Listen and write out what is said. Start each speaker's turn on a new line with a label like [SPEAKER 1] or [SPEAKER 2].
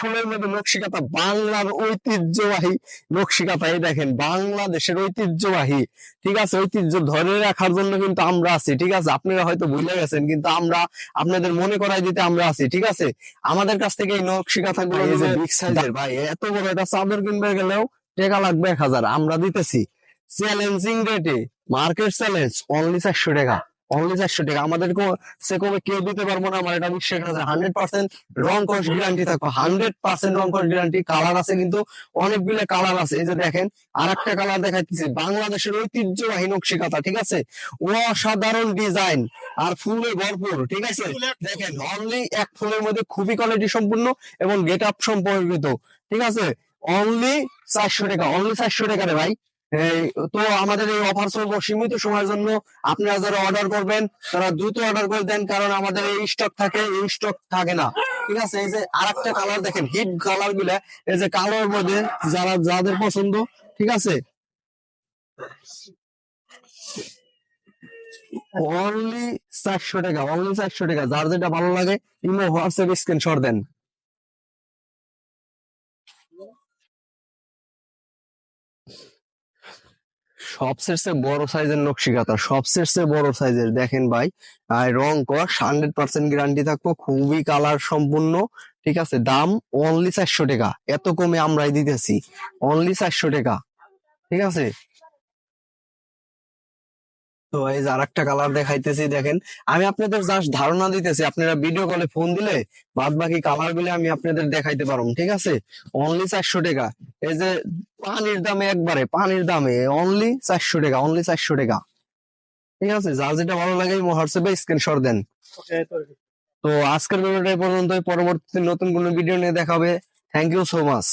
[SPEAKER 1] ফুলের মধ্যে নকশিকাতা বাংলার ঐতিহ্যবাহী নকশিকাতা এই দেখেন বাংলাদেশের ঐতিহ্যবাহী ঠিক আছে? ঐতিহ্য ধরে রাখার জন্য কিন্তু আমরা আছি ঠিক আছে? আপনারা হয়তো ভুলে গেছেন কিন্তু আমরা আপনাদের মনে করাই দিতে আমরা আছি ঠিক আছে? আমাদের কাছ থেকে এই নকশিকাতা গুলো বিগ সাইজের ভাই এত বড় একটা চাদর কিনবে গেলেও টাকা লাগবে এক হাজার আমরা দিতেছি। চ্যালেঞ্জিং রেটে মার্কেট চ্যালেঞ্জ অনলি চারশো টাকা। অনলি চারশো টাকা আমাদের সে কেউ দিতে পারব না আমার এটা বিশ্বাস আছে। হান্ড্রেড পার্সেন্ট রং কস গ্যারান্টি থাকবে। হান্ড্রেড পার্সেন্ট রং কস গ্যারান্টি কালার আছে কিন্তু অনেকগুলো কালার আছে। এই যে দেখেন আর একটা কালার দেখাইতেছি। বাংলাদেশের ঐতিহ্যবাহী নকশিকাতা ঠিক আছে? অসাধারণ ডিজাইন আর ফুলে ভরপুর ঠিক আছে? দেখেন অনলি এক ফুলের মধ্যে খুবই কোয়ালিটি সম্পূর্ণ এবং গেট আপ সম্পর্কিত ঠিক আছে? অনলি চারশো টাকা অনলি চারশো টাকা রে ভাই। তো আমাদের এই অফার চলবো সীমিত সময়ের জন্য। আপনারা যারা অর্ডার করবেন, তারা দ্রুত অর্ডার করে দেন, কারণ আমাদের এই স্টক থাকে, এই স্টক থাকে না। ঠিক আছে? এই যে আরেকটা কালার দেখেন হিট কালারগুলা, এই যে কালোর মধ্যে যারা, যাদের পছন্দ, ঠিক আছে? অনলি চারশো টাকা অনলি চারশো টাকা। যার যেটা ভালো লাগে, ইমো হোয়াটসঅ্যাপ স্ক্রিনশট দেন। সবচেয়ে বড় সাইজের নকশিকাতা সবচেয়ে চেয়ে বড় সাইজের, দেখেন ভাই। আর রং কস হান্ড্রেড পার্সেন্ট গ্যারান্টি থাকব, খুবই কালার সম্পূর্ণ, ঠিক আছে? দাম অনলি চারশো টাকা, এত কমে আমরাই দিতেছি অনলি চারশো টাকা, ঠিক আছে? তো এই যে আরেকটা কালার দেখাইতেছি, দেখেন, আমি আপনাদের জাস্ট ধারণা দিতেছি, আপনারা ভিডিও কলে ফোন দিলে বাদ বাকি কালারগুলো আমি আপনাদের দেখাইতে পারব, ঠিক আছে? অনলি চারশো টাকা, এই যে পানির দামে একবারে পানির দামে অনলি চারশো টাকা অনলি চারশো টাকা। ঠিক আছে? যা যেটা ভালো লাগে হোয়াটসঅ্যাপে স্ক্রিনশট দেন। তো আজকের ভিডিওটা পর্যন্ত পরবর্তীতে নতুন কোনো ভিডিও নিয়ে দেখাবে। Thank you so much